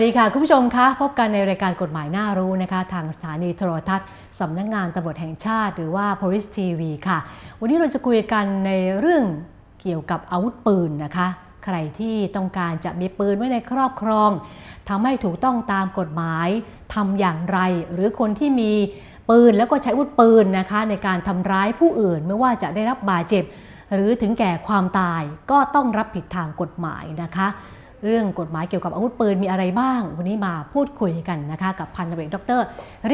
วัสดีค่ะ คุณผู้ชมคะพบกันในรายการกฎหมายน่ารู้นะคะ ทางสถานีโทรทัศน์สำนักงานตำรวจแห่งชาติ หรือว่า Police TV ค่ะ วันนี้เราจะคุยกันในเรื่องเกี่ยวกับอาวุธปืนนะคะ ใครที่ต้องการจะมีปืนไว้ในครอบครองทำให้ถูกต้องตามกฎหมายทำอย่างไร หรือคนที่มีปืนแล้วก็ใช้อาวุธปืนนะคะ ในการทำร้ายผู้อื่นไม่ว่าจะได้รับบาดเจ็บ หรือถึงแก่ความตายก็ต้องรับผิดทางกฎหมายนะคะ เรื่องกฎหมายเกี่ยวกับอาวุธปืนมีอะไรบ้าง วันนี้มาพูดคุยกันนะคะกับพันตำรวจเอกดร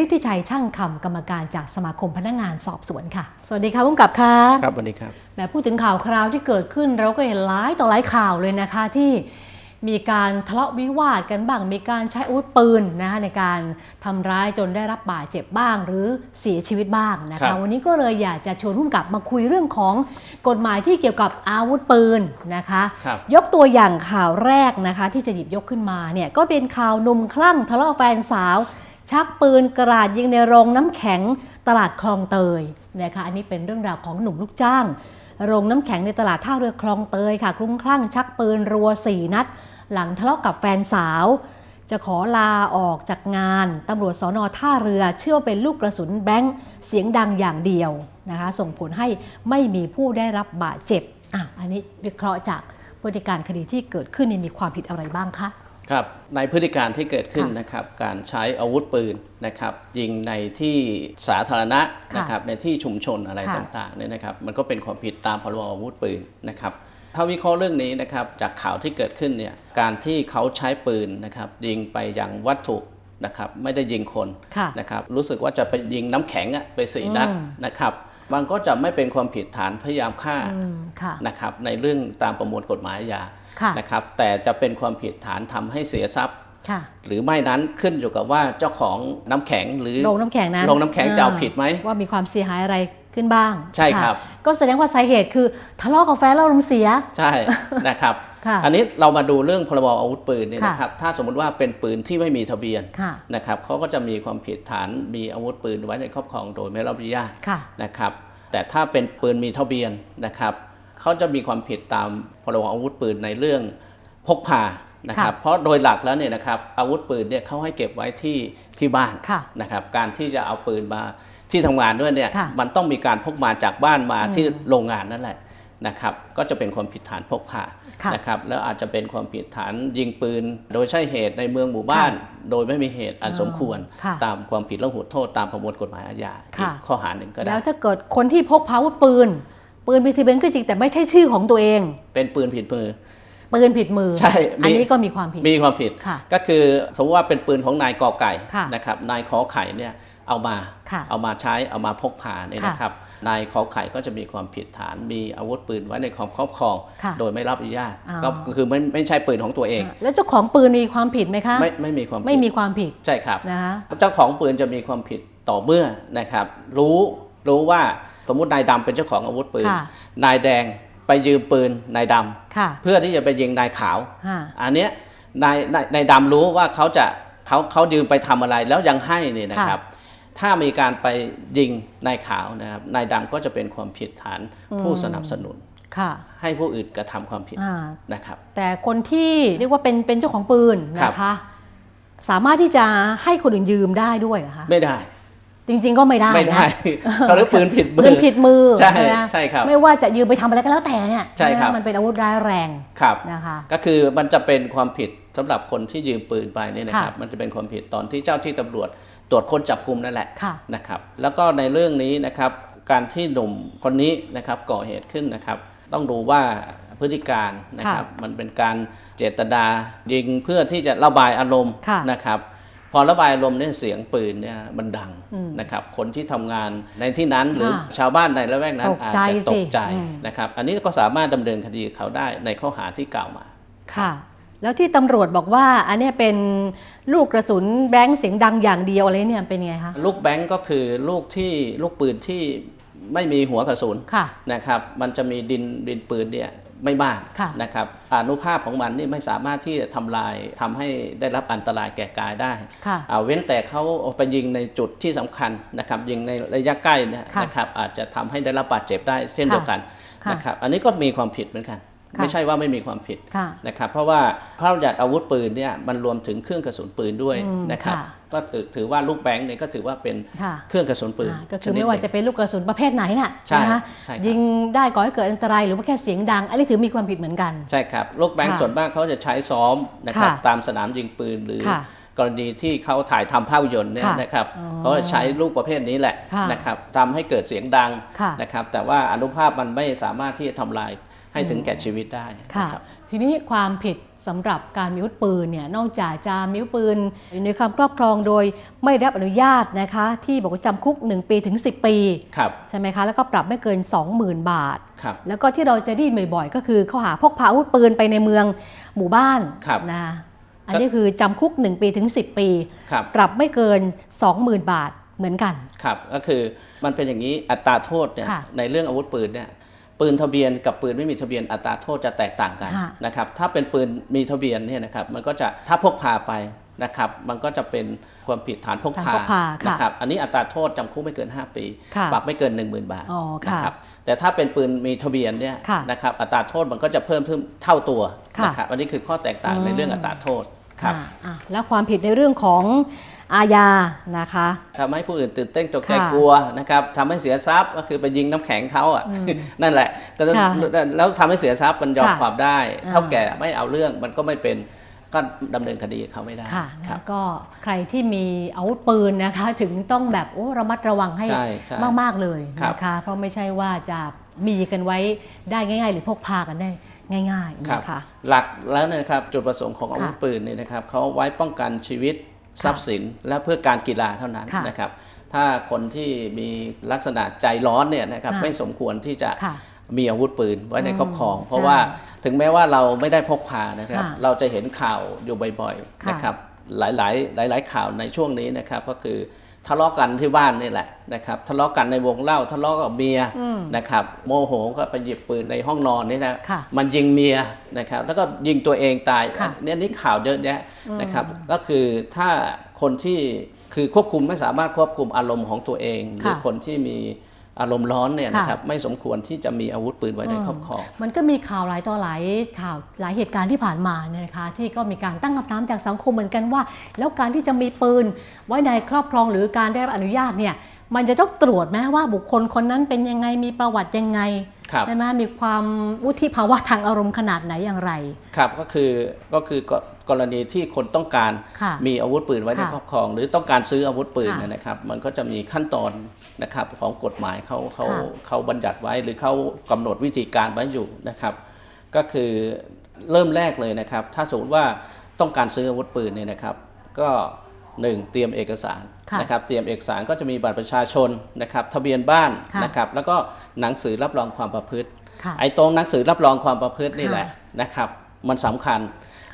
ฤทธิชัยช่างคำกรรมการจากสมาคมพนักงานสอบสวนค่ะ สวัสดีค่ะผู้กำกับค่ะครับสวัสดีครับแหมพูดถึงข่าวคราวที่เกิดขึ้นเราก็เห็นหลายต่อหลายข่าวเลยนะคะที่ มีการทะเลาะวิวาทกันบ้าง มีการใช้อาวุธปืนนะคะในการทำร้ายจนได้รับบาดเจ็บบ้าง หรือเสียชีวิตบ้างนะครัคะบวันนี้ก็เลยอยากจะชวนผู้กำกับมาคุยเรื่องของกฎหมายที่เกี่ยวกับอาวุธปืนนะคะครับยกตัวอย่างข่าวแรกนะคะที่จะหยิบยกขึ้นมาเนี่ยก็เป็นข่าวหนุ่มคลั่งทะเลาะแฟนสาว ชักปืนกราดยิงในโรงน้ำแข็งตลาดคลองเตยนะคะอันนี้เป็นเรื่องราวของหนุ่มลูกจ้างโรงน้ำแข็งในตลาดท่าเรือคลองเตยค่ะ คลุ้มคลั่งชักปืนรัว 4 นัด หลังทะเลาะกับแฟนสาว จะขอลาออกจากงานตำรวจสอนอท่าเรือเชื่อว่าเป็นลูกกระสุนแบงค์เสียงดังอย่างเดียวนะคะส่งผลให้ไม่มีผู้ได้รับบาดเจ็บอะอันนี้วิเคราะห์จากพฤติการคดีที่เกิดขึ้นนี่มีความผิดอะไรบ้างคะครับในพฤติการที่เกิดขึ้นค่ะนะครับการใช้อาวุธปืนนะครับยิงในที่สาธารณะค่ะนะครับในที่ชุมชนอะไรค่ะต่างๆเนี่ยนะครับมันก็เป็นความผิดตามพรบอาวุธปืนนะครับ ถ้าวิเคราะห์เรื่องนี้นะครับจากข่าวที่เกิดขึ้นเนี่ยการที่เขาใช้ปืนนะครับยิงไปยังวัตถุนะครับไม่ได้ยิงคนค่ะนะครับรู้สึกว่าจะไปยิงน้ำแข็งอะไปสี่นัดอืมนะครับมันก็จะไม่เป็นความผิดฐานพยายามฆ่าอืมค่ะนะครับในเรื่องตามประมวลกฎหมายอาญาค่ะนะครับแต่จะเป็นความผิดฐานทำให้เสียทรัพย์ค่ะหรือไม่นั้นขึ้นอยู่กับว่าเจ้าของน้ำแข็งหรือโรงน้ำแข็งนั้นโรงน้ำแข็งจะเอาผิดไหมว่ามีความเสียหายอะไร ขึ้นบ้างใช่ครับะก็แสดงว่าสาเหตุคือทะเลาะกับแฟนแล้วลมณ์เสีย ใช่นะครับ ค่ะ อันนี้เรามาดูเรื่องพรบอาวุธปืนเนี่ยค่ะนะครับถ้าสมมติว่าเป็นปืนที่ไม่มีทะเบียนค่ะ นะครับเขาก็จะมีความผิดฐานมีอาวุธปืนไว้ในครอบครองโดยไม่รับอนุญาต ค่ะ นะครับแต่ถ้าเป็นปืนมีทะเบียนนะครับเขาจะมีความผิดตามพรบอาวุธปืนในเรื่องพกพานะครับค่ะเพราะโดยหลักแล้วเนี่ยนะครับอาวุธปืนเนี่ยเขาให้เก็บไว้ที่ที่บ้านค่ะนะครับการที่จะเอาปืนมา ที่ทำงานด้วยเนี่ยค่ะมันต้องมีการพกมาจากบ้านมาอืมที่โรงงานนั่นแหละนะครับก็จะเป็นความผิดฐานพกพาค่ะนะครับแล้วอาจจะเป็นความผิดฐานยิงปืน โดยใช่เหตุในเมืองหมู่บ้าน โดยไม่มีเหตุอันอ๋อสมควรค่ะตามความผิดและหูโทษตามประมวลกฎหมายอาญาค่ะอีกข้อหาหนึ่งก็ได้ แล้วถ้าเกิดคนที่พกพาอาวุธปืน ปืนมีทะเบียนก็จริงแต่ไม่ใช่ชื่อของตัวเอง เป็นปืนผิดมือปืนผิดมือ ใช่มีอันนี้ก็มีความผิด มีความผิดค่ะก็คือสมมติว่าเป็นปืนของนายกอไก่ค่ะนะครับ นายขอไข่เนี่ย เอามาค่ะเอามาใช้เอามาพกพาเนี่ยค่ะนะครับนายขอไข่ก็จะมีความผิดฐานมีอาวุธปืนไว้ในความครอบครองค่ะโดยไม่รับอนุญาตอ๋อก็คือไม่ไม่ใช่ปืนของตัวเอง แล้วเจ้าของปืนมีความผิดไหมคะไม่ไม่มีความผิดไม่มีความผิดใช่ครับนะคะเจ้าของปืนจะมีความผิดต่อเมื่อนะครับรู้รู้ว่าสมมุตินายดำเป็นเจ้าของอาวุธปืนค่ะนายแดงไปยืมปืนนายดำค่ะเพื่อที่จะไปยิงนายขาวค่ะอันเนี้ยนายนายนายดำรู้ว่าเขาจะเขาเขายืมไปทำอะไรแล้วยังให้เนี่ยนะครับ ถ้ามีการไปยิงนายขาวนะครับนายดำก็จะเป็นความผิดฐานผู้อืมสนับสนุนค่ะให้ผู้อื่นกระทำความผิดอ่านะครับ แต่คนที่เรียกว่าเป็นเป็นเจ้าของปืนครับนะคะ สามารถที่จะให้คนอื่นยืมได้ด้วยเหรอคะไม่ได้ จริง ๆ ก็ไม่ได้ไม่ได้นะเขาเรียกปืนผิดมืปือนผิดมือใช่ไหมใช่ครับไม่ว่าจะยืมไปทำอะไรก็แล้วแต่เนี่ยใช่ครับไหมมันเป็นอาวุธร้ายแรงครับนะคะก็คือมันจะเป็นความผิดสำหรับคนที่ยืมปืนไปเนี่ยนะครับค่ะมันจะเป็นความผิดตอนที่เจ้าที่ตำรวจตรวจค้นจับกลุ่มนั่นแหละค่ะนะครับแล้วก็ในเรื่องนี้นะครับการที่หนุ่มคนนี้นะครับก่อเหตุขึ้นนะครับ ต้องดูว่าพฤติการนะครับมันเป็นการเจตนายิงเพื่อที่จะระบายอารมณ์ค่ะนะครับ พอระบายอารมณ์เนี่ยเสียงปืนเนี่ยมันดังอืมนะครับ คนที่ทำงานในที่นั้นหรือค่ะชาวบ้านในละแวกนั้นตกอาจใจจะตสิกใจอืมนะครับ อันนี้ก็สามารถดำเนินคดีเขาได้ในข้อหาที่กล่าวมาค่ะ แล้วที่ตำรวจบอกว่าอันเนี้ยเป็นลูกกระสุนแบงค์เสียงดังอย่างเดียวอะไรเนี่ยเป็นไงคะลูกแบงก์ก็คือลูกที่ลูกปืนที่ไม่มีหัวกระสุนค่ะนะครับ มันจะมีดินดินปืนเนี่ย ไม่มากค่ะนะครับอนุภาพของมันนี่ไม่สามารถที่จะทำลายทำให้ได้รับอันตรายแก่กายได้ค่ะอ่าเว้นแต่เขาเอาไปยิงในจุดที่สำคัญนะครับยิงในระยะใกล้เนี่ยค่ะนะครับอาจจะทำให้ได้รับบาดเจ็บได้เช่นเดียวกันค่ะนะครับอันนี้ก็มีความผิดเหมือนกันค่ะ ไม่ใช่ว่าไม่มีความผิดค่ะนะครับเพราะว่าพระราชบัญญัติอาวุธปืนเนี่ยมันรวมถึงเครื่องกระสุนปืนด้วยอืมนะครับค่ะก็ถือถือว่าลูกแบงค์เนี่ยก็ถือว่าเป็นค่ะเครื่องกระสุนปืนอ่าก็คือชนิดไม่ว่าหนึ่งจะเป็นลูกกระสุนประเภทไหนน่ะใช่นะคะใช่ครับยิงได้ก่อให้เกิดอันตรายหรือว่าแค่เสียงดัง อันนี้ถือมีความผิดเหมือนกัน ใช่ครับ ลูกแบงค์ค่ะส่วนมากเขาจะใช้ซ้อมนะครับค่ะตามสนามยิงปืนหรือค่ะกรณีที่เขาถ่ายทำภาพยนตร์เนี่ยค่ะนะครับอ๋อเขาจะใช้ลูกประเภทนี้แหละค่ะนะครับทำให้เกิดเสียงดังค่ะนะครับแต่ว่าอนุภาพมันไม่สามารถที่จะทำลาย ให้ถึงแก่ชีวิตได้ค่ะนะครับทีนี้ความผิดสำหรับการมีอาวุธปืนเนี่ยนอกจากจะมีอาวุธปืนอยู่ในความครอบครองโดยไม่ได้รับอนุญาตนะคะ ที่บอกว่าจำคุก 1 ปีถึง 10 ปีครับใช่ไหมคะแล้วก็ปรับไม่เกิน 20,000 บาทครับแล้วก็ที่เราจะได้ยินบ่อยๆ ก็คือข้อหาพกพาอาวุธปืนไปในเมืองหมู่บ้านครับนะอันนี้คือจำคุก 1 ปีถึง 10 ปีครับปรับไม่เกิน 20,000 บาทเหมือนกันครับก็คือมันเป็นอย่างนี้อัตราโทษเนี่ยค่ะในเรื่องอาวุธปืนเนี่ย ปืนทะเบียนกับปืนไม่มีทะเบียนอัตราโทษจะแตกต่างกันค่ะนะครับถ้าเป็นปืนมีทะเบียนเนี่ยนะครับมันก็จะถ้าพกพาไปนะครับมันก็จะเป็นความผิดฐานพกฐานพาพกพาค่ะนะครับอันนี้อัตราโทษจำคุกไม่เกิน 5 ปีค่ะปรับไม่เกิน 10,000 บาทอ๋อนะค่ะครับแต่ถ้าเป็นปืนมีทะเบียนเนี่ยค่ะนะครับอัตราโทษมันก็จะเพิ่มขึ้นเท่าตัวค่ะนะครับอันนี้คือข้อแตกต่างอืมในเรื่องอัตราโทษครับอ่าอะแล้วความผิดในเรื่องของ อาญานะคะทำให้ผู้อื่นตื่นเต้นตกใจค่ะกลัวนะครับทำให้เสียทรัพย์ก็คือไปยิงน้ำแข็งเขาอะอืมนั่นแหละแต่แล้วค่ะแล้วทำให้เสียทรัพย์มันยอมค่ะความได้อ่าเท่าแก่ไม่เอาเรื่องมันก็ไม่เป็นก็ดำเนินคดีกับเขาไม่ได้ค่ะครัแล้บวก็ใครที่มีอาวุธปืนนะคะ ถึงต้องแบบโอ้ระมัดระวังให้ใช่ใช่มาก ๆ เลยครับนะคะ เพราะไม่ใช่ว่าจะมีกันไว้ได้ง่าย ๆ หรือพกพากันได้ง่ายๆครับนะคะหลักแล้วเนยนะครับจุดประสงค์ของอาวุธค่ะปืนเนี่ยนะครับเขาไว้ป้องกันชีวิต ทรัพย์สินและเพื่อการกีฬาเท่านั้นค่ะนะครับ ถ้าคนที่มีลักษณะใจร้อนเนี่ยนะครับค่ะไม่สมควรที่จะค่ะมีอาวุธปืนไว้ในครอบครองอืมเพราะใช่ว่าถึงแม้ว่าเราไม่ได้พกพานะครับค่ะเราจะเห็นข่าวอยู่บ่อยค่ะๆนะครับหลายๆ หลาย ๆ ข่าวในช่วงนี้นะครับก็คือ ทะเลาะกันที่บ้านนี่แหละนะครับทะเลาะกันในวงเล่าทะเลาะกับเมียอืมนะครับโมโหก็ไปหยิบปืนในห้องนอนนี่นะค่ะมันยิงเมียนะครับแล้วก็ยิงตัวเองตายค่ะเนี่ยนี่ข่าวเยอะแยะอืมนะครับก็คือถ้าคนที่คือควบคุมไม่สามารถควบคุมอารมณ์ของตัวเอง หรือค่ะคนที่มี อารมณ์ร้อนเนี่ยค่ะนะครับไม่สมควรที่จะมีอาวุธปืนไว้ในอืมครอบครองมันก็มีข่าวหลายต่อหลายข่าวหลายเหตุการณ์ที่ผ่านมาเนี่ยนะคะที่ก็มีการตั้งคำถามจากสังคมเหมือนกันว่า แล้วการที่จะมีปืนไว้ในครอบครองหรือการได้รับอนุญาตเนี่ยมันจะต้องตรวจไหมว่าบุคคลคนนั้นเป็นยังไงมีประวัติยังไงครับ ใช่ไหมมีความวุฒิภาวะทางอารมณ์ขนาดไหนอย่างไร ครับก็คือก็คือกกรณีที่คนต้องการค่ะมีอาวุธปืนไว้ในค่ะครอบครอง หรือต้องการซื้ออาวุธปืนค่ะเนี่ยนะครับ มันก็จะมีขั้นตอนนะครับของกฎหมายเขาเขาค่ะเขาบัญญัติไว้ หรือเขากำหนดวิธีการไว้อยู่นะครับ ก็คือเริ่มแรกเลยนะครับ ถ้าสมมติว่าต้องการซื้ออาวุธปืนเนี่ยนะครับ ก็ หนึ่งเตรียมเอกสารค่ะนะครับเตรียมเอกสารก็จะมีบัตรประชาชนนะครับทะเบียนบ้านค่ะนะครับแล้วก็หนังสือรับรองความประพฤติค่ะไอ้ตรงหนังสือรับรองความประพฤตินี่ค่ะแหละนะครับมันสำคัญ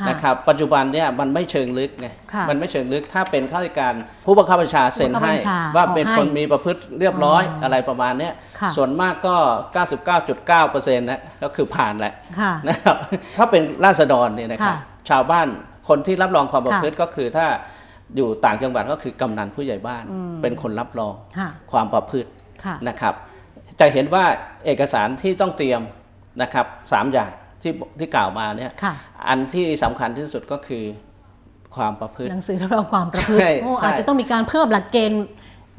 ค่ะนะครับปัจจุบันเนี่ยมันไม่เชิงลึกไงค่ะมันไม่เเชิงลึกถ้าเป็นข้าราชการผู้บังคับบัญชาเซ็นให้ผู้บังคับบัญชาว่าเป็นออกให้คนมีประพฤติเรียบร้อยอ๋อออะไรประมาณเนี้ยค่ะส่วนมากก็ 99.9%นะก็คือผ่านแหละค่ะนะครับถ้าเป็นราษฎรเนี่ยนะครับค่ะชาวบ้านคนที่รับรองความประค่ะพฤติก็คือถ้า อยู่ต่างจังหวัดก็คือกำนันผู้ใหญ่บ้าน อืม เป็นคนรับรองค่ะความประพฤติค่ะ นะครับ จะเห็นว่าเอกสารที่ต้องเตรียมนะครับสามอย่างที่ที่กล่าวมาเนี่ยค่ะ อันที่สำคัญที่สุดก็คือความประพฤติ หนังสือรับรองความประพฤติใช่โอ้ใช่ อาจจะต้องมีการเพิ่มหลักเกณฑ์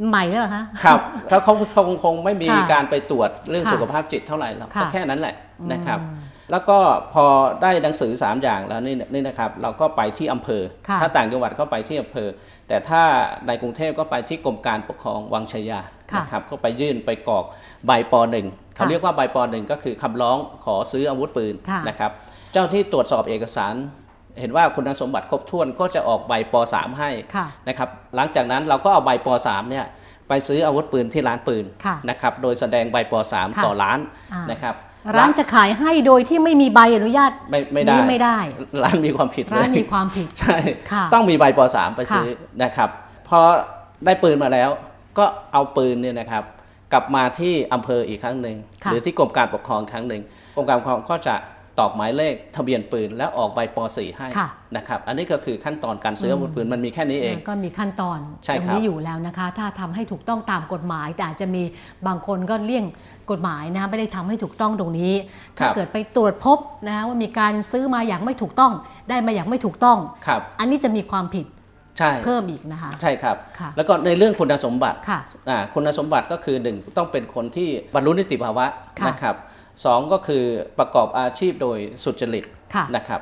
ใหม่แล้วเหรอคะ ครับเขาเขาเขาคงคงไม่มีค่ะการไปตรวจเรื่องค่ะสุขภาพจิตเท่าไหร่หรอกค่ะ ก็แค่นั้นแหละนะครับ อืม แล้วก็พอได้หนังสือ 3 อย่างแล้วนี่นี่นะครับเราก็ไปที่อำเภอค่ะถ้าต่างจังหวัดก็ไปที่อำเภอ แต่ถ้าในกรุงเทพก็ไปที่กรมการปกครองวังชยาค่ะนะครับก็ไปยื่นไปกรอกใบปหนึ่งเขาเรียกว่าใบปหนึ่งก็คือคำร้องขอซื้ออาวุธปืนค่ะนะครับเจ้าที่ตรวจสอบเอกสารเห็นว่าคุณสมบัติครบถ้วนก็จะออกใบป .3 ให้ค่ะนะครับหลังจากนั้นเราก็เอาใบป .3 เนี่ยไปซื้ออาวุธปืนที่ร้านปืนค่ะนะครับโดยแสดงใบป .3 ค่ะต่อร้านอ่านนะครับ ร้านจะขายให้โดยที่ไม่มีใบอนุญาตไม่ไม่ได้นี้ไม่ได้ ร้านมีความผิดเลร้านยมีความผิดใช่ค่ะต้องมีใบป .3 ไปซื้อนะครับพอได้ปืนมาแล้ว ก็เอาปืนเนี่ยนะครับ กลับมาที่อำเภออีกครั้งหนึ่งค่ะหรือที่กรมการปกครองครั้งหนึ่งกรมการปกครองก็จะ ตอกหมายเลขทะเบียนปืนแล้วออกใบป .4 ให้ค่ะนะครับอันนี้ก็คือขั้นตอนการซื้ออาวุธปืนมันมีแค่นี้เอง ก็มีขั้นตอนใช่ตรงครับนี้อยู่แล้วนะคะ ถ้าทำให้ถูกต้องตามกฎหมาย แต่อาจจะมีบางคนก็เลี่ยงกฎหมายนะไม่ได้ทำให้ถูกต้องตรงนี้ ถ้าเกิดไปตรวจพบนะว่ามีการซื้อมาอย่างไม่ถูกต้องได้มาอย่างไม่ถูกต้องครับอันนี้จะมีความผิดใช่เพิ่มอีกนะคะใช่ครับค่ะแล้วก็ในเรื่องคุณสมบัติค่ะอ่าคุณสมบัติก็คือหนึ่งต้องเป็นคนที่บรรลุนิติภาวะค่ะนะครับ สองก็คือประกอบอาชีพโดยสุจริตค่ะนะครับ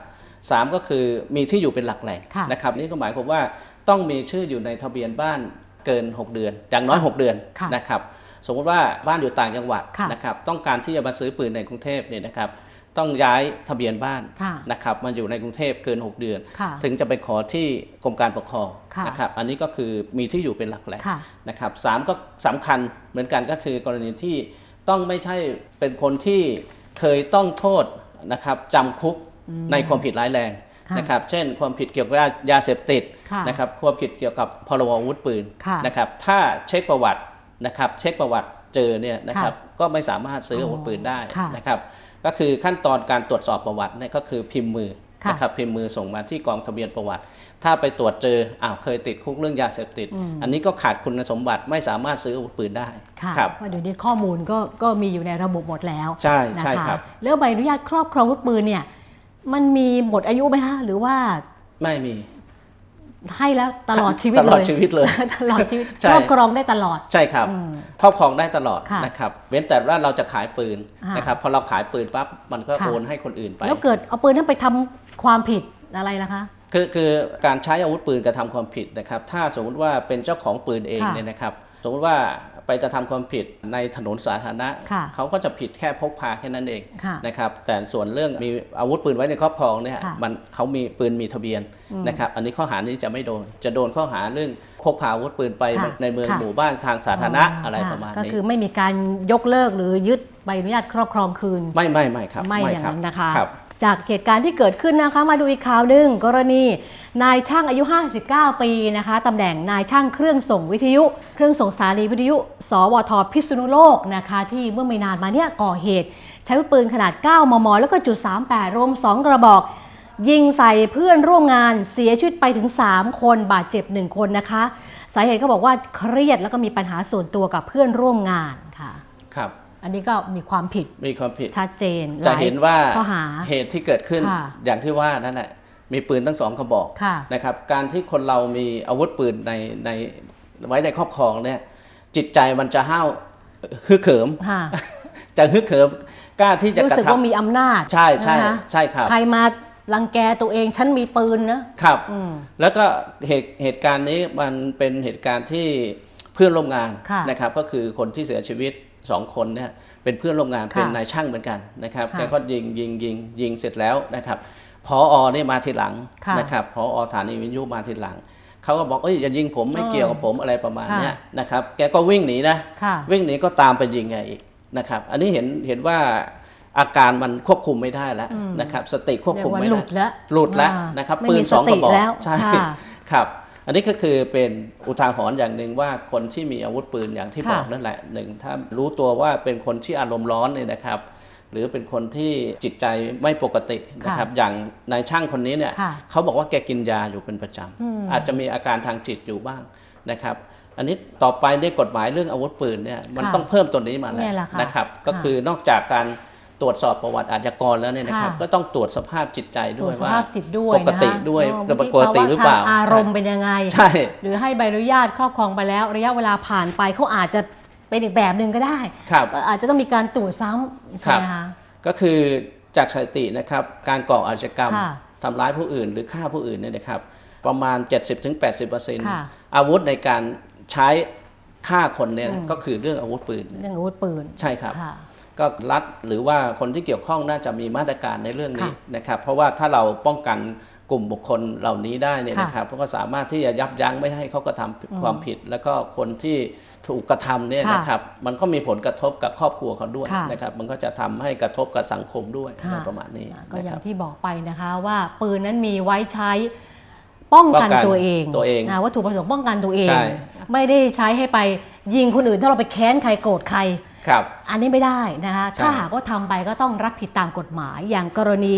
สามก็คือมีที่อยู่เป็นหลักแหล่งค่ะนะครับนี่ก็หมายความว่าต้องมีชื่ออยู่ในทะเบียนบ้านเกิน 6 เดือน อย่างน้อยค่ะ6เดือนค่ะนะครับสมมติว่าบ้านอยู่ต่างจังหวัดค่ะนะครับต้องการที่จะมาซื้อปืนในกรุงเทพเนี่ยนะครับต้องย้ายทะเบียนบ้านค่ะนะครับมาอยู่ในกรุงเทพเกิน 6 เดือนค่ะถึงจะไปขอที่กรมการปกครองค่ะนะครับอันนี้ก็คือมีที่อยู่เป็นหลักแหล่งค่ะนะครับสามก็สำคัญเหมือนกันก็คือกรณีที่ ต้องไม่ใช่เป็นคนที่เคยต้องโทษนะครับจำคุกอืมในความผิดร้ายแรงค่ะนะครับ เช่น ความผิดเกี่ยวกับยาเสพติดค่ะนะครับความผิดเกี่ยวกับพรบอาวุธปืนค่ะนะครับ ถ้าเช็คประวัตินะครับเช็คประวัติเจอเนี่ยนะครับก็ไม่สามารถซื้ออาวุธปืนได้ค่ะนะครับก็คือขั้นตอนการตรวจสอบประวัติเนี่ยก็คือพิมพ์มือค่ะนะครับพิมพ์มือส่งมาที่กองทะเบียนประวัติ ถ้าไปตรวจเจออ้าวเคยติดคุกเรื่องยาเสพติดอืมอันนี้ก็ขาดคุณสมบัติไม่สามารถซื้ออาวุธปืนได้ค่ะครับว่าเดี๋ยวนี้ข้อมูลก็ก็มีอยู่ในระบบหมดแล้วใช่นะใช่คะครับ แล้วใบอนุญาตครอบครองอาวุธปืนเนี่ยมันมีหมดอายุไหมคะหรือว่าไม่มีให้แล้วตลอดชีวิตตลอดเลยชีวิตเลยตลอดชีวิตใช่ครอบครองได้ตลอดใช่ครับอืมครอบครองได้ตลอดค่ะนะครับเว้นแต่ว่าเราจะขายปืนอ่านนะครับพอเราขายปืนปั๊บมันก็ค่ะโอนให้คนอื่นไป แล้วเกิดเอาปืนนั้นไปทำความผิดอะไรล่ะคะ คือคือการใช้อาวุธปืนกระทำความผิดนะครับ ถ้าสมมุติว่าเป็นเจ้าของปืนเองค่ะเนี่ยนะครับ สมมติว่าไปกระทำความผิดในถนนสาธารณะค่ะเขาก็จะผิดแค่พกพาแค่นั้นเองค่ะนะครับ แต่ส่วนเรื่องมีอาวุธปืนไว้ในครอบครองเนี่ยค่ะมันเขามีปืนมีทะเบียนอืมนะครับ อันนี้ข้อหานี้จะไม่โดน จะโดนข้อหาเรื่องพกพาอาวุธปืนไปค่ะในเมืองค่ะหมู่บ้านทางสาธารณะอ๋อออะไรค่ะประมาณก็นี้คือไม่มีการยกเลิกหรือยึดใบอนุญาตครอบครองคืน ไม่ไม่ไม่ครับ ไม่อย่างครับนั้นนะคะครับ จากเหตุการณ์ที่เกิดขึ้นนะคะมาดูอีกข่าวหนึ่งกรณี นายช่างอายุ 59 ปีนะคะตำแหน่งนายช่างเครื่องส่งวิทยุ เครื่องส่งสานีวิทยุ สวทพิษณุโลกนะคะที่เมื่อไม่นานมาเนี่ยก่อเหตุ ใช้ปืนขนาด 9 มม แล้วก็จุด 38 รวม 2 กระบอกยิงใส่เพื่อนร่วมงานเสียชีวิตไปถึง 3 คนบาดเจ็บ 1 คนนะคะ สาเหตุเขาบอกว่าเครียดแล้วก็มีปัญหาส่วนตัวกับเพื่อนร่วมงานค่ะ ครับ อันนี้ก็มีความผิดมีความผิดชัดเจนจะลยเห็นว่าข้อหาเหตุที่เกิดขึ้นค่ะอย่างที่ว่านั่นแหละมีปืนทั้งสองกระบอกค่ะนะครับ การที่คนเรามีอาวุธปืนในในไว้ในครอบครองเนี่ยจิตใจมันจะห้าวฮึกเหิมค่ะจะฮึกเหิมกล้าที่จะรู้กระสึกว่ามีทำอำนาจใช่ใช่นะคะใช่ครับใครมารังแกตัวเองฉันมีปืนนะครับอืมแล้วก็เหตุเหตุการณ์นี้มันเป็นเหตุการณ์ที่เพื่อนร่วมงานค่ะนะครับ ก็คือคนที่เสียชีวิต สองคนเนี่ยเป็นเพื่อนร่วมงานค่ะเป็นนายช่างเหมือนกันนะครับค่ะแกก็ยิงยิงยิงยิงเสร็จแล้วนะครับพออนี่มาทีหลังค่ะนะครับพออฐานีวิทยุมาทีหลังเขาก็บอกเอ้ยอย่ายิงผมไม่อ๋อเกี่ยวกับผมอะไรประมาณค่ะเนี้ยนะครับแกก็วิ่งหนีนะค่ะวิ่งหนีก็ตามไปยิงไงอีกนะครับอันนี้เห็นเห็นว่าอาการมันควบคุมไม่ได้แล้วอืมนะครับสติควบเรียคุมกว่าไม่หได้ลุดแล้วหลุดแล้วอ่านะครับไม่ปืมีนสองกระบอกสติแล้วใช่ค่ะครับ อันนี้ก็คือเป็นอุทาหรณ์อย่างหนึ่งว่าคนที่มีอาวุธปืนอย่างที่ค่ะบอกนั่นแหละหนึ่งถ้ารู้ตัวว่าเป็นคนที่อารมณ์ร้อนเนี่ยนะครับหรือเป็นคนที่จิตใจไม่ปกตินะครับอย่างนายช่างคนนี้เนี่ยค่ะเขาบอกว่าแกกินยาอยู่เป็นประจอืมำอาจจะมีอาการทางจิตอยู่บ้างนะครับ อันนี้ต่อไปในกฎหมายเรื่องอาวุธปืนเนี่ยมันค่ะต้องเพิ่มตัวนี้มาแล้เนี่วยแหละค่ะนะครับ ก็ค่ะคือนอกจากการ ตรวจสอบประวัติอาชญากรแล้วเนี่ยนะครับ ค่ะก็ต้องตรวจสภาพจิตใจตรด้ววจยสว่าภาพจิตด้วยปกตินะคะด้วยอ๋อปกติหรือเปล่าทงอารมณ์เป็นยังไง ใช่ หรือให้ใบอนุญาตครอบครองไปแล้ว ระยะเวลาผ่านไปเขาอาจจะเป็นอีกแบบหนึ่งก็ได้ ครับ ก็อาจจะต้องมีการตรวจซ้ำใช่ไหมคะ ก็คือจากสถิตินะครับการก่ออาชญากรรมค่ะทำร้ายผู้อื่น หรือฆ่าผู้อื่นเนี่ยนะครับ ประมาณ 70-80%ค่ะอาวุธในการใช้ฆ่าคนเนี่ยอืม ก็คือเรื่องอาวุธปืน เรื่องอาวุธปืนใช่ครับค่ะ ก็รัฐหรือว่าคนที่เกี่ยวข้องน่าจะมีมาตรการในเรื่องนี้ค่ะนะครับ เพราะว่าถ้าเราป้องกันกลุ่มบุคคลเหล่านี้ได้เนี่ยค่ะนะครับก็สามารถที่จะยับยั้งไม่ให้เขากระทำอืมความผิด แล้วก็คนที่ถูกกระทำเนี่ยค่ะนะครับมันก็มีผลกระทบกับครอบครัวเขาด้วยค่ะนะครับมันก็จะทำให้กระทบกับสังคมด้วยค่ะอะไรประมาณนี้ก็อนะคย่ารังบที่บอกไปนะคะว่าปืนนั้นมีไว้ใช้ป้องกันป้องกันตัวเองตัวเองนะวัตถุประสงค์ป้องกันตัวเองใช่ไม่ได้ใช้ให้ไปยิงคนอื่นถ้าเราไปแค้นใครโกรธใคร ครับ อันนี้ไม่ได้นะคะใช่ถ้าหากว่าทำไปก็ต้องรับผิดตามกฎหมาย อย่างกรณี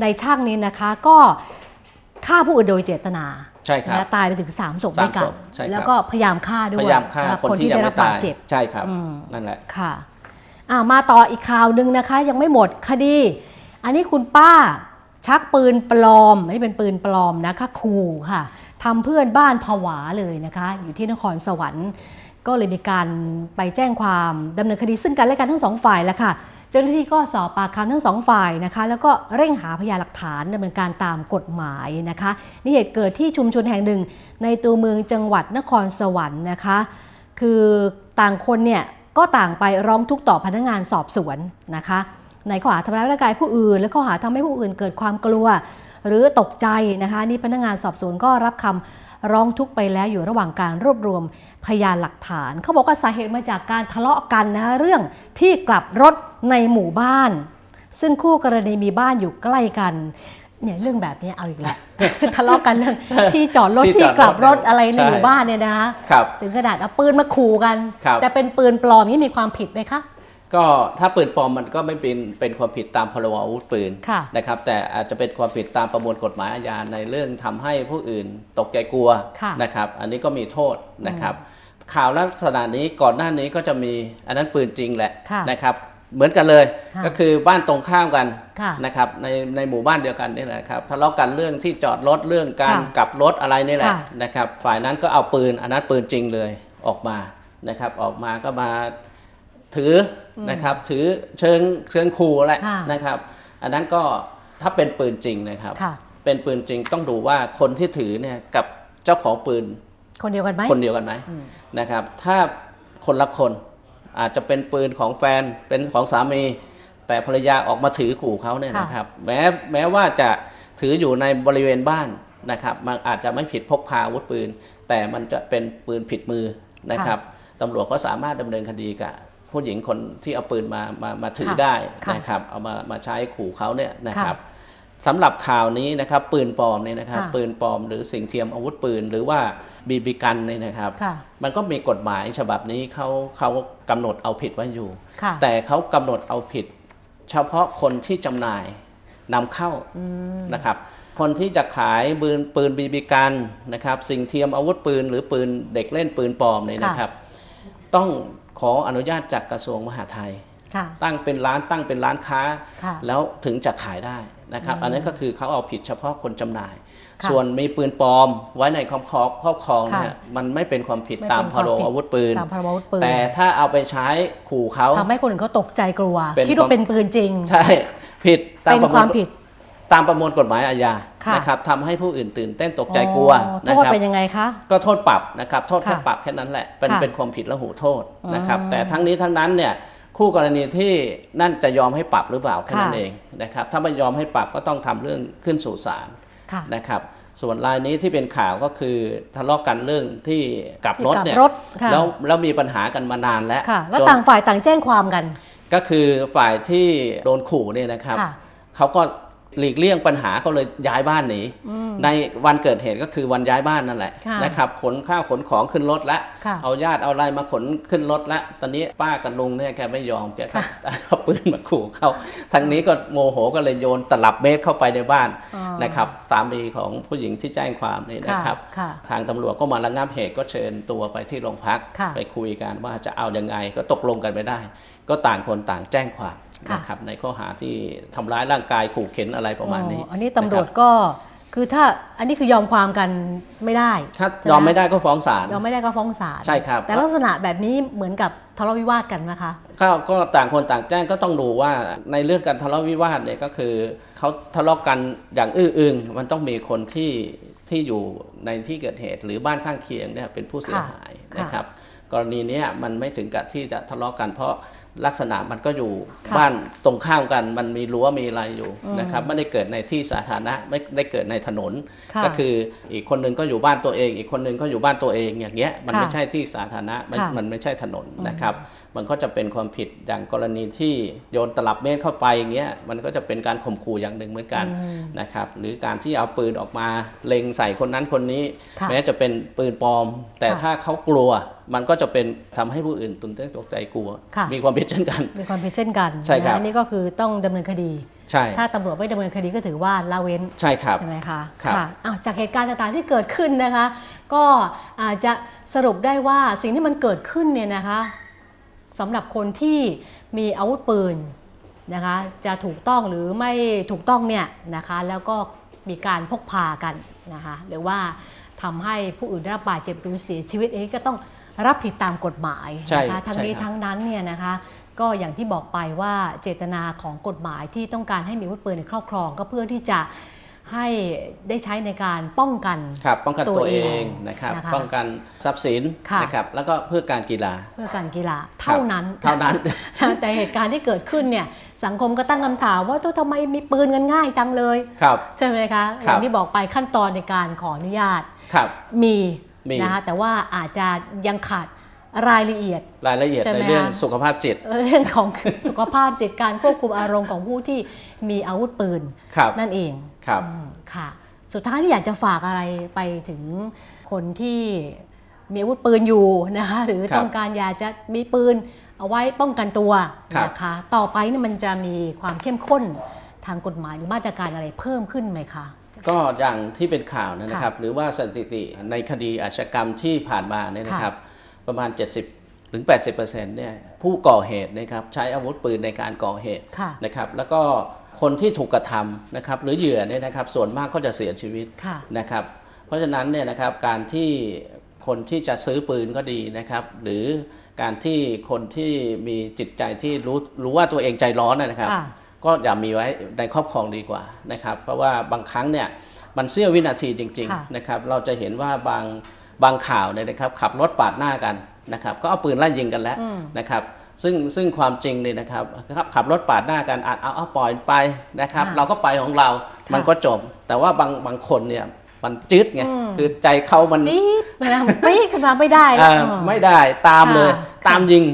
ในช่างนี้นะคะก็ฆ่าผู้อื่นโดยเจตนาใช่ครับนะตายไปถึง3ศพสามด้วยกัศนพใช่ครับแล้วก็พยายามฆ่าด้วพยยายามฆ่าสำหรับคนคนที่ที่ยังได้รัไม่บบาตาดยเจ็บใช่ครับอืมนั่นแหละค่ะอ่ามาต่ออีกข่าวหนึ่งนะคะ ยังไม่หมดคดี อันนี้คุณป้าชักปืนปลอมอันนี้เป็นปืนปลอมนะคะ ขู่ค่ะทำเพื่อนบ้านผวาเลยนะคะ อยู่ที่นครสวรรค์ ก็เลยมีการไปแจ้งความดำเนินคดีซึ่งกันและกันทั้งสองฝ่ายแล้วค่ะ เจ้าหน้าที่ก็สอบปากคำทั้งสองฝ่ายนะคะ แล้วก็เร่งหาพยานหลักฐานดำเนินการตามกฎหมายนะคะ นี่เหตุเกิดที่ชุมชนแห่งหนึ่ง ในตัวเมืองจังหวัดนครสวรรค์นะคะ คือต่างคนเนี่ยก็ต่างไปร้องทุกข์ต่อพนักงานสอบสวนนะคะในข้อหาทำร้ายร่างกายผู้อื่น และข้อหาทำให้ผู้อื่นเกิดความกลัว หรือตกใจนะคะ นี่พนักงานสอบสวนก็รับคำ ร้องทุกข์ไปแล้วอยู่ระหว่างการรวบรวมพยานหลักฐาน เขาบอกว่าสาเหตุมาจากการทะเลาะกันนะคะเรื่องที่กลับรถในหมู่บ้าน ซึ่งคู่กรณีมีบ้านอยู่ใกล้กันเนี่ยเรื่องแบบนี้เอาอีกแล้วทะเลาะกันเรื่องที่จอดรถที่ที่จอดรถกลับรถอะไรในใช่หมู่บ้านเนี่ยนะคะครับถึงขนาดเอาปืนมาขู่กันครับแต่เป็นปืนปลอมนี่มีความผิดไหมคะ ก็ถ้าปืนปลอมมันก็ไม่เป็นเป็นความผิดตามพรบอาวุธปืนค่ะนะครับแต่อาจจะเป็นความผิดตามประมวลกฎหมายอาญาในเรื่องทำให้ผู้อื่นตกใจกลัวค่ะนะครับอันนี้ก็มีโทษนะครับข่าวลักษณะนี้ก่อนหน้านี้ก็จะมีอันนั้นปืนจริงแหละค่ะนะครับเหมือนกันเลยค่ะก็คือบ้านตรงข้ามกันค่ะนะครับในในหมู่บ้านเดียวกันนี่แหละครับทะเลาะกันเรื่องที่จอดรถเรื่องการค่ะกลับรถอะไรนี่แหละค่ะนะครับฝ่ายนั้นก็เอาปืนอันนั้นปืนจริงเลยออกมานะครับออกมาก็มาถืออม นะครับ ถือเชิงเชิงขู่แหละค่ะนะครับ อันนั้นก็ถ้าเป็นปืนจริงนะครับค่ะเป็นปืนจริงต้องดูว่าคนที่ถือเนี่ยกับเจ้าของปืน คนเดียวกันไหมคนเดียวกันไหมอืมนะครับ ถ้าคนละคนอาจจะเป็นปืนของแฟนเป็นของสามี แต่ภรรยาออกมาถือขู่เขาเนี่ยค่ะนะครับ แม้แม้ว่าจะถืออยู่ในบริเวณบ้านนะครับ มันอาจจะไม่ผิดพกพาอาวุธปืน แต่มันจะเป็นปืนผิดมือนะครับตำรวจก็สามารถดำเนินคดีกับ ผู้หญิงคนที่เอาปืนมามามาถือค่ะได้ค่ะนะครับ เอามามาใช้ขู่เขาเนี่ยนะคค่ะรับสำหรับข่าวนี้นะครับปืนปลอมเนี่ยนะครับค่ะปืนปลอมหรือสิ่งเทียมอาวุธปืน หรือว่าบีบีกันเนี่ยนะครับค่ะมันก็มีกฎหมายฉบับนี้เขาเขากำหนดเอาผิดไว้อยู่ค่ะแต่เขากำหนดเอาผิด เฉพาะคนที่จำหน่ายนำเข้าอืมนะครับ คนที่จะขายปืนปืนบีบีกันนะครับ สิ่งเทียมอาวุธปืน หรือปืนเด็กเล่นปืนปลอมเนี่ยนะครับ ต้อง ขออนุญาตจากกระทรวงมหาดไทยค่ะตั้งเป็นร้านตั้งเป็นร้านค้าค่ะแล้วถึงจะขายได้นะครับอืมอันนั้นก็คือเขาเอาผิดเฉพาะคนจำหน่ายค่ะส่วนมีปืนปลอมไว้ในครอบครองครอบครองเนี่ยค่ะมันไม่เป็นความผิดไม่ตามเป็นพความรผิดบอาวุธปืนตามพรบอาวุธปืน แต่ถ้าเอาไปใช้ขู่เขาทำให้คนอื่นเขาตกใจกลัวเป็นคิดว่าเป็นปืนจริง ใช่ ผิดตามเป็นประมคววามผิด ตามประมวลกฎหมายอาญาค่ะ นะครับทำให้ผู้อื่นตื่นเต้นตกใจกลัวอ๋อนะโทษครับเป็นยังไงคะก็โทษปรับนะครับโทษแค่ค่ะปรับแค่นั้นแหละเป็นค่ะเป็นความผิดและหูโทษนะครับอืมแต่ทั้งนี้ทั้งนั้นเนี่ยคู่กรณีที่นั่นจะยอมให้ปรับหรือเปล่าแค่นั้นค่ะเองนะครับถ้าไม่ยอมให้ปรับก็ต้องทำเรื่องขึ้นสู่ศาลค่ะนะครับส่วนรายนี้ที่เป็นข่าวก็คือทะเลาะกันเรื่องที่กลับรถเนี่ยที่กลับรถค่ะแล้วแล้วมีปัญหากันมานานแล้วค่ะแล้วจนต่างฝ่ายต่างแจ้งความกัน ก็คือฝ่ายที่โดนขู่เนี่ยนะครับค่ะเขาก็ หลีกเลี่ยงปัญหาก็เลยย้ายบ้านหนีอืมในวันเกิดเหตุก็คือวันย้ายบ้านนั่นแหละค่ะนะครับขนข้าวขนของขึ้นรถแล้วค่ะเอาญาติเอาอะไรมาขนขึ้นรถแล้วตอนนี้ป้ากับลุงเนี่ยแกไม่ยอมแกก็ค่ะเอาปืนมาขู่เขาทางนี้ก็โมโหก็เลยโยนตลับเมตรเข้าไปในบ้านอ๋อนะครับสามีของผู้หญิงที่แจ้งความนี่นะครับค่ะทางตำรวจก็มาระงับเหตุก็เชิญตัวไปที่โรงพักค่ะไปคุยกันว่าจะเอายังไงก็ตกลงกันไม่ได้ ก็ต่างคนต่างแจ้งความค่ะนะครับในข้อหาที่ทำร้ายร่างกายขู่เข็นอะไรประมาณนี้อ๋ออันนี้ตำรวจนะคบก็คือถ้าอันนี้คือยอมความกันไม่ได้ถ้าใช่ไหมยอมไม่ได้ก็ฟ้องศาลยอมไม่ได้ก็ฟ้องศาลใช่ครับ แต่ลักษณะแบบนี้เหมือนกับทะเลาะวิวาทกันไหมคะก็ก็ต่างคนต่างแจ้งก็ต้องดูว่าในเรื่องการทะเลาะวิวาทเนี่ยก็คือเขาทะเลาะกันอย่างอื้ออึงมันต้องมีคนที่ที่อยู่ในที่เกิดเหตุ หรือบ้านข้างเคียงเนี่ยเป็นผู้เสียหายค่ะนะครับ กรณีเนี้ยมันไม่ถึงกับที่จะทะเลาะกันเพราะ ลักษณะมันก็อยู่ค่ะบ้านตรงข้ามกันมันมีรั้วมีอะไรอยู่อืมนะครับไม่ได้เกิดในที่สาธารณะไม่ได้เกิดในถนน ค่ะก็คืออีกคนหนึงก็อยู่บ้านตัวเอง อีกคนหนึงก็อยู่บ้านตัวเองอย่างเงี้ยมันค่ะไม่ใช่ที่สาธารณะไม่ค่ะมันไม่ใช่ถนนนะครับ มันก็จะเป็นความผิดอย่างกรณีที่โยนตลับเมตรเข้าไปอย่างเงี้ยมันก็จะเป็นการข่มขู่อย่างหนึ่งเหมือนกันอืมนะครับหรือการที่เอาปืนออกมาเล็งใส่คนนั้นคนนี้ค่ะแม้จะเป็นปืนปลอม แต่ค่ะถ้าเขากลัวมันก็จะเป็นทำให้ผู้อื่นตื่นเต้นตกใจกลัวค่ะมีความผิดเช่นกัน มีความผิดเช่นกันใช่ครับนะอันนี้ก็คือต้องดำเนินคดีใช่ถ้าตำรวจไม่ดำเนินคดีก็ถือว่าละเว้นใช่ครับใช่ไหมคะครับค่ะอ้าวจากเหตุการณ์ต่างๆที่เกิดขึ้นนะคะ ก็อาจจะสรุปได้ว่าสิ่งที่มันเกิดขึ้นเนี่ยนะคะ สำหรับคนที่มีอาวุธปืนนะคะจะถูกต้องหรือไม่ถูกต้องเนี่ยนะคะแล้วก็มีการพกพากันนะคะหรือว่าทำให้ผู้อื่นได้รับบาดเจ็บหรือเสียชีวิตเองก็ต้องรับผิดตามกฎหมายใช่นะคะทั้งนี้ใช่ครับทั้งนั้นเนี่ยนะคะก็อย่างที่บอกไปว่าเจตนาของกฎหมายที่ต้องการให้มีอาวุธปืนในครอบครอง ก็เพื่อที่จะ ให้ได้ใช้ในการป้องกัน ครับป้องกันตัตัววเอเองงนะครับนะคะป้องกันทรัพย์สินค่ะ นะครับแล้วก็เพื่อการกีฬา เพื่อการกีฬาเท่านั้น เท่านั้น แต่เหตุการณ์ที่เกิดขึ้นเนี่ยสังคมก็ตั้งคำถามว่าตัวทำไมมีปืนกันง่ายจังเลย ครับ ใช่ไหมคะอครับ ย่างที่บอกไปขั้นตอนในการขออนุญาตครับ มีมี นะคะแต่ว่าอาจจะยังขาดรายละเอียด รายละเอียดใช่ไหมในเรื่องคะ สุขภาพจิต เอ่อเรื่องของ สุขภาพจิตการควบคุมอารมณ์ของผู้ที่มีอาวุธปืน ครับ นั่นเอง ครับอืมค่ะ สุดท้ายที่อยากจะฝากอะไรไปถึงคนที่มีอาวุธปืนอยู่นะคะหรือครับต้องการอยากจะมีปืนเอาไว้ป้องกันตัวครับนะคะต่อไปนี่มันจะมีความเข้มข้นทางกฎหมายหรือมาตรการอะไรเพิ่มขึ้นไหมคะ ก็อย่างที่เป็นข่าวนะครับ หรือว่าสถิติในคดีอาชญากรรมที่ผ่านมาเนี่ยนะครับ ประมาณ 70ถึง80%เนี่ยผู้ก่อเหตุนะครับใช้อาวุธปืนในการก่อเหตุค่ะนะครับ แล้วก็ คนที่ถูกกระทำนะครับหรือเหยื่อเนี่ยนะครับส่วนมากก็จะเสียชีวิตค่ะ นะครับ เพราะฉะนั้นเนี่ยนะครับการที่คนที่จะซื้อปืนก็ดีนะครับ หรือการที่คนที่มีจิตใจที่รู้รู้ว่าตัวเองใจร้อนนะนะครับ ค่ะ ก็อย่ามีไว้ในครอบครองดีกว่านะครับ เพราะว่าบางครั้งเนี่ยมันเสี้ยววินาทีจริงค่ะ ๆนะครับเราจะเห็นว่าบางบางข่าวเนี่ยนะครับขับรถปาดหน้ากันนะครับ ก็เอาปืนไล่ยิงกันแล้ว อืม นะครับ ซึ่งซึ่งความจริงเนี่ยนะครับครับขับรถปาดหน้ากันอาจเอาเอาปล่อยไปนะครับค่ะเราก็ไปของเราค่ะมันก็จบ แต่ว่าบางบางคนเนี่ยมันจืดไงอืมคือใจเขามันจี๊ดมาปี๊ดขึ้นมาไม่ได้แล้วอ่าเออไม่ได้ตามเลยค่ะตามยิง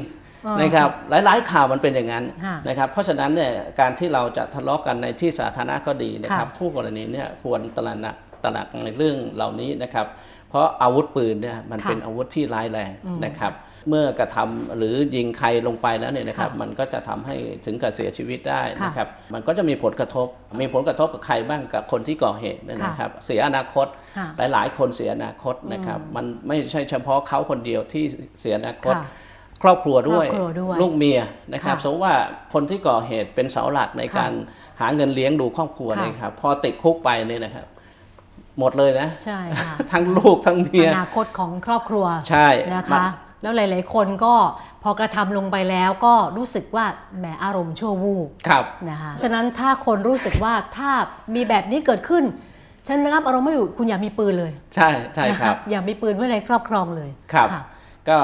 อ๋อนะครับหลายๆข่าวมันเป็นอย่างนั้นค่ะนะครับเพราะฉะนั้นเนี่ยการที่เราจะทะเลาะกันในที่สาธารณะก็ดีนะครับค่ะผู้กรณีเนี่ยควรตระหนักตระหนักในเรื่องเหล่านี้นะครับ เพราะอาวุธปืนเนี่ยมันค่ะเป็นอาวุธที่ร้ายแรงอืมนะครับ เมื่อกระทำหรือยิงใครลงไปแล้วเนี่ยนะครับค่ะมันก็จะทำให้ถึงกับเสียชีวิตได้ค่ะนะครับมันก็จะมีผลกระทบ มีผลกระทบกับใครบ้างกับคนที่ก่อเหตุเนยนะครับเสียอนาคตค่ะหลาย ๆ คนเสียอนาคตนะครับมันไม่ใช่เฉพาะเขาคนเดียวที่เสียอนาคตค่ะครอบครัวด้วยครอบครัวด้วยลูกเมียนะครับค่ะสมมติว่าคนที่ก่อเหตุเป็นเสาหลักในค่ะการหาเงินเลี้ยงดูครอบครัวค่ะเนะครับพอติดคุกไปเนี่ยนะครับ หมดเลยนะใช่ค่ะทั้งลูกทั้งเมียอนาคตของครอบครัวใช่นะคะมัน แล้วหลาย ๆ คนก็พอกระทำลงไปแล้วก็รู้สึกว่าแหมอารมณ์ชั่ววูบครับนะคะฉะนั้นถ้าคนรู้สึกว่าถ้ามีแบบนี้เกิดขึ้นฉันนะครับอารมณ์ไม่อยู่คุณอย่ามีปืนเลย ใช่ใช่นะะครับ อย่ามีปืนไว้ในครอบครองเลยครับค่ะก็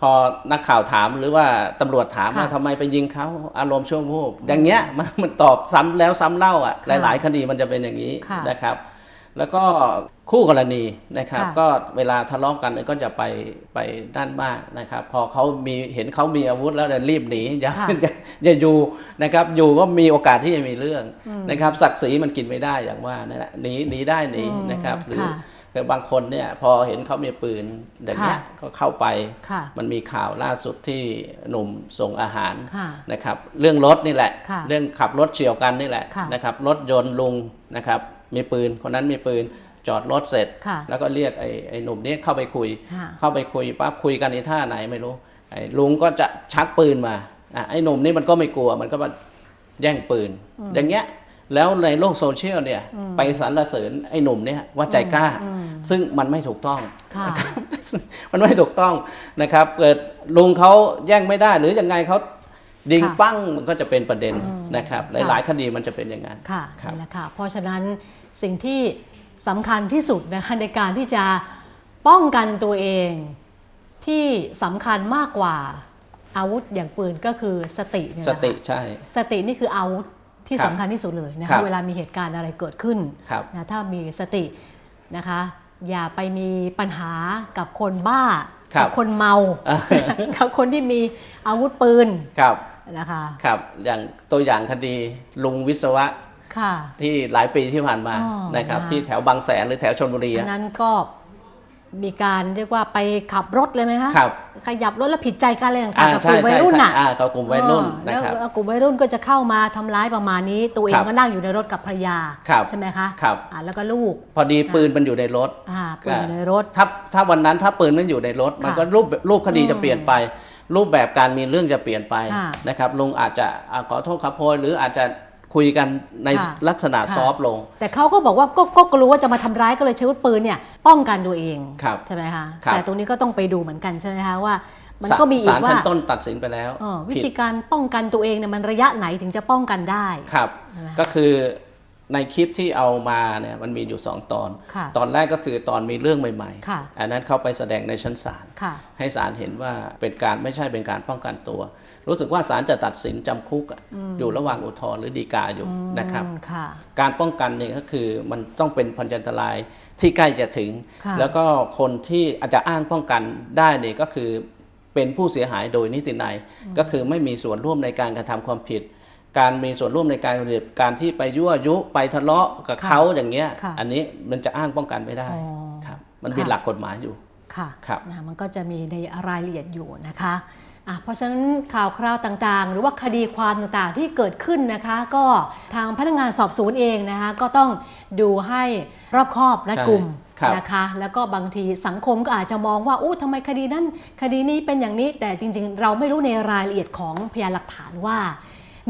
พอนักข่าวถามหรือว่าตำรวจถามค่ะว่าทำไมไปยิงเขาอารมณ์ชั่ววูบอย่างเงี้ยมันมันตอบซ้ำแล้วซ้ำเล่าอะหค่ะลาย ๆ คดีมันจะเป็นอย่างนี้ค่ะนะครับ แล้วก็คู่กรณีนะครับ ค่ะ ก็เวลาทะเลาะกันเนี่ยก็จะไปไปด้านมากนะครับ พอเขามีเห็นเขามีอาวุธแล้วเนี่ยรีบหนีอย่าค่ะอย่าอย่าอยู่นะครับ อยู่ก็มีโอกาสที่จะมีเรื่องอืมนะครับ ศักดิ์ศรีมันกินไม่ได้อย่างว่านั่นแหละหนีหนีได้หนีอืมนะครับ หรือค่ะคือบางคนเนี่ยพอเห็นเขามีปืนอย่างเงี้ยค่ะ ก็เข้าไป ค่ะ มันมีข่าวล่าสุดที่หนุ่มส่งอาหารค่ะนะครับ เรื่องรถนี่แหละ ค่ะเรื่องขับรถเฉียวกันนี่แหละค่ะนะครับรถยนต์ลุงนะครับ มีปืนคนนั้นมีปืนจอดรถเสร็จค่ะแล้วก็เรียกไอ้ไอ้หนุ่มเนี้เข้าไปคุยค่ะเข้าไปคุยปั๊บคุยกันในท่าไหนไม่รู้ไอ้ลุงก็จะชักปืนมาอะไอ้หนุ่มนี่มันก็ไม่กลัวมันก็มาแย่งปืน อย่างเงี้ยแล้วในโลกโซเชียลเนี่ยอืมไปสรรเสริญไอ้หนุ่มเนี่ยว่าใจกล้าอืมซึ่งมันไม่ถูกต้องค่ะมันไม่ถูกต้องนะครับเกิดลุงเขาแย่งไม่ได้หรือยังไงเขา ดิงค่ะปั้งมันก็จะเป็นประเด็นอืมนะครับค่ะหลาย ๆ คดีมันจะเป็นอย่างนั้นค่ะครับนี่แหละค่ะ เพราะฉะนั้นสิ่งที่สำคัญที่สุดนะคะในการที่จะป้องกันตัวเองที่สำคัญมากกว่าอาวุธอย่างปืนก็คือสติเนี่ยสนะคะติใช่ สตินี่คืออาวุธที่ครับสำคัญที่สุดเลยนะครัคะบเวลามีเหตุการณ์อะไรเกิดขึ้นครับนะถ้ามีสตินะคะ อย่าไปมีปัญหากับคนบ้าครับกัคนเมาอ่ากับคนที่มีอาวุธปืนครับ นะคะครับอย่างตัวอย่างคดีลุงวิศวะค่ะที่หลายปีที่ผ่านมาอ๋อนะครับนะคะที่แถวบางแสนหรือแถวชนบุรีอัอะนนั้นก็ มีการเรียกว่าไปขับรถเลยไหมคะครับขยับรถแล้วผิดใจกันอะไรต่าอ่างๆกับกใช่ลุ่มวัใช่ยรุ่นใช่น่ะอ่ากับกลุ่มวัยรุ่นเออนะครับแล้วกลุ่มวัยรุ่นก็จะเข้ามาทำร้ายประมาณนี้ ตัวเอคงรับก็นั่งอยู่ในรถกับภรรยาครับใช่ไหมคะครับอ่าแล้วก็ลูก พอดีปืนมันอยู่ในรถอ่าปืนอยู่ในรถถ้าถ้าวันนั้นถ้าปืนมันอยู่ในรถ มันก็รูปรูปคดีอืมจะเปลี่ยนไป รูปแบบการมีเรื่องจะเปลี่ยนไปค่ะนะครับลุงอาจจะอ่าขอโทษครับโพยหรืออาจจะ คุยกันในค่ะลักษณะค่ะ ซอฟต์ลง แต่เขาก็บอกว่าก็ก็ก็รู้ว่าจะมาทำร้ายก็เลยใช้อาวุธปืนเนี่ยป้องกันตัวเองครับใช่ไหมคะครับ แต่ตรงนี้ก็ต้องไปดูเหมือนกันใช่ไหมคะว่า มันศาลก็มีอีศากลว่าชั้นต้นตัดสินไปแล้วเออวิผิดธีการป้องกันตัวเองเนี่ยมันระยะไหนถึงจะป้องกันได้ครับ ใช่ไหมคะก็คือในคลิปที่เอามาเนี่ยมันมีอยู่ 2 ตอน ค่ะ ตอนแรกก็คือตอนมีเรื่องใหม่ค่ะ ๆ อันนั้นเข้าไปแสดงในชั้นศาลค่ะ ให้ศาลเห็นว่าเป็นการไม่ใช่เป็นการป้องกันตัว รู้สึกว่าศาลจะตัดสินจำคุกอะอืมอยู่ระหว่างอุทธรณ์หรือฎีกาอยู่นะครับอืมค่ะการป้องกันเนี่ยก็คือมันต้องเป็นพันยันตรายที่ใกล้จะถึงค่ะแล้วก็คนที่อาจจะอ้างป้องกันได้เนี่ยก็คือเป็นผู้เสียหายโดยนิตินัยก็คือไม่มีส่วนร่วมในการกระทำความผิด การมีส่วนร่วมในการกระทำผิดการที่ไปยั่วยุไปทะเลาะกับค่ะเขาอย่างเงี้ยค่ะอันนี้มันจะอ้างป้องกันไม่ได้อ๋อครับ มันมีค่ะหลักกฎหมายอยู่ค่ะครับนะมันก็จะมีในรายละเอียดอยู่นะคะอะ เพราะฉะนั้นข่าวคราวต่างๆ หรือว่าคดีความต่างๆที่เกิดขึ้นนะคะ ก็ทางพนักงานสอบสวนเองนะคะก็ต้องดูให้รอบคอบและใช่กลุ่มครับนะคะ แล้วก็บางทีสังคมก็อาจจะมองว่าอู้ทำไมคดีนั้นคดีนี้เป็นอย่างนี้แต่จริงๆ เราไม่รู้ในรายละเอียดของพยานหลักฐานว่า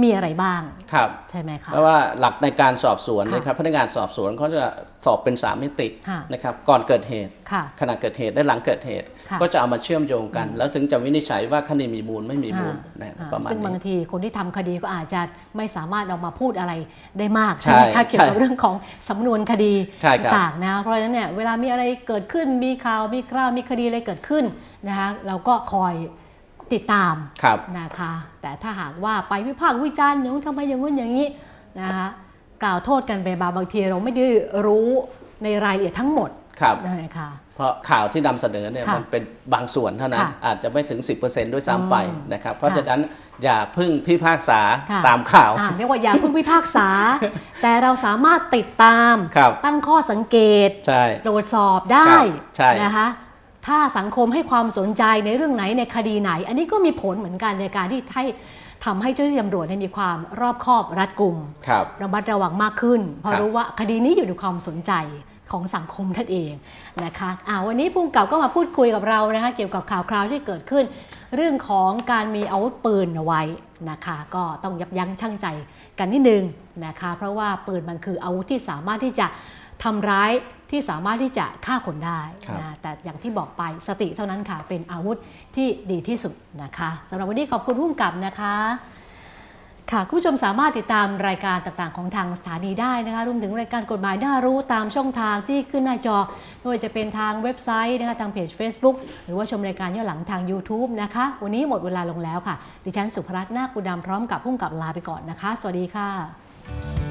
มีอะไรบ้างครับใช่ไหมคะเพราะว่าหลักในการสอบสวนค่ะนะครับพนักงานสอบสวนเขาจะสอบเป็นสามมิติค่ะนะครับก่อนเกิดเหตุค่ะขณะเกิดเหตุและหลังเกิดเหตุค่ะก็จะเอามาเชื่อมโยงกัน แล้วถึงจะวินิจฉัยว่าคดีมีมูลไม่มีมูลอ่านะอ่าประมาณซึ่งบางนี้ทีคนที่ทำคดีก็อาจจะไม่สามารถออกมาพูดอะไรได้มากใช่ใช่ไหมคะเกี่ยวกับใช่เรื่องของสำนวนคดีใช่ครับต่างๆนะเพราะฉะนั้นเนี่ยเวลามีอะไรเกิดขึ้นมีข่าวมีคราวมีคดีอะไรเกิดขึ้นนะคะเราก็คอย ติดตามครับนะคะ แต่ถ้าหากว่าไปวิพากษ์วิจารณ์อย่างนู้นทำไมอย่างนู้นอย่างนี้นะคะกล่าวโทษกันไปบางบางทีเราไม่ได้รู้ในรายละเอียดทั้งหมดครับนะคะเพราะข่าวที่นำเสนอเนี่ยค่ะมันเป็นบางส่วนเท่านั้นค่ะอาจจะไม่ถึง 10%ด้วยซ้ำไปอืมนะครับ เพราะค่ะฉะนั้นอย่าพึ่งพิพากษาค่ะตามข่าวอ่าเรียกว่าอย่าเพิ่งพิพากษา แต่เราสามารถติดตามครับตั้งข้อสังเกตใช่ตรวจสอบได้ครับใช่นะคะ ถ้าสังคมให้ความสนใจในเรื่องไหนในคดีไหน อันนี้ก็มีผลเหมือนกันในการที่ให้ทำให้เจ้าหน้าที่ตำรวจเนี่ยมีความรอบคอบรัดกุมครับ ระมัดระวังมากขึ้น เพราะครับรู้ว่าคดีนี้อยู่ในความสนใจของสังคมนั่นเองนะคะอ่าวันนี้ภูมิกับก็มาพูดคุยกับเรานะคะเกี่ยวกับข่าวคราวที่เกิดขึ้น เรื่องของการมีอาวุธปืนเอาไว้นะคะ ก็ต้องยับยั้งชั่งใจกันนิดนึงนะคะ เพราะว่าปืนมันคืออาวุธที่สามารถที่จะทำร้าย ที่สามารถที่จะฆ่าคนได้ครับนะแต่อย่างที่บอกไปสติเท่านั้นค่ะเป็นอาวุธที่ดีที่สุดนะคะสำหรับวันนี้ขอบคุณภูมิกับนะคะค่ะคุณผู้ชมสามารถติดตามรายการต่างๆ ของทางสถานีได้นะคะรวมถึงรายการกฎหมายน่ารู้ตามช่องทางที่ขึ้นหน้าจอไม่ว่าจะเป็นทางเว็บไซต์นะคะทางเพจ Facebook หรือว่าชมรายการย้อนหลังทาง YouTube นะคะ วันนี้หมดเวลาลงแล้วค่ะ ดิฉันสุภรัตน์นาคกุดำพร้อมกับพุ่งกับลาไปก่อนนะคะ สวัสดีค่ะ